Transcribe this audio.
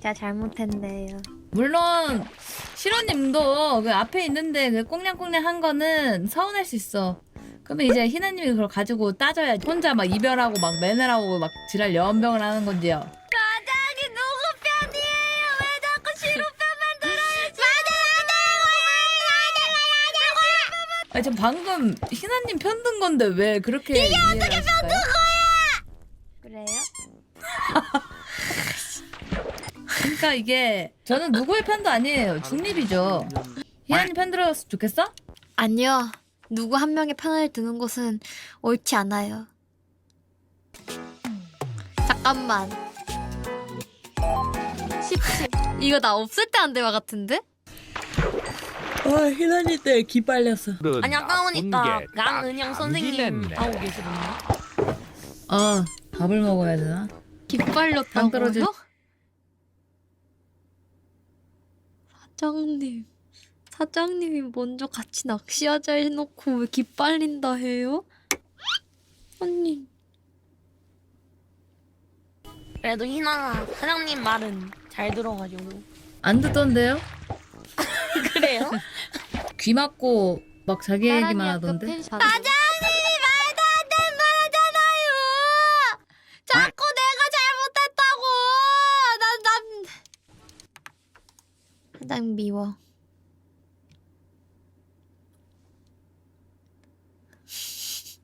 제가 잘못했네요. 물론 시로님도 그 앞에 있는데 그 꽁냥꽁냥 한 거는 서운할 수 있어. 그러면 이제 희나님이 그걸 가지고 따져야 혼자 막 이별하고 막 매너라고 막 지랄 연병을 하는 건지요. 과장이 누구 편이에요? 왜 자꾸 시로 편만 들어요? 아니 저 방금 희나님 편든 건데 왜 그렇게 이게 어떻게 편든 거야? 그래요? 그러니까 이게 저는 누구의 편도 아니에요. 중립이죠. 희나님 편 들었으면 좋겠어? 아니요. 누구 한 명의 편을 드는 것은 옳지 않아요. 잠깐만. 17. 이거 나 없을 때한 대화 같은데? 아 희나님 때 기빨렸어. 아니 아까 보니까 강은영 선생님 하고 계시거든요. 아 밥을 먹어야 되나? 당 기빨렸다고요? 떨어질- 사장님. 사장님이 먼저 같이 낚시하자 해놓고 왜 기빨린다 해요? 언니. 그래도 희나가 사장님 말은 잘 들어가지고 안 듣던데요? 그래요? 귀 막고 막 자기 얘기만 하던데. 사장 잘못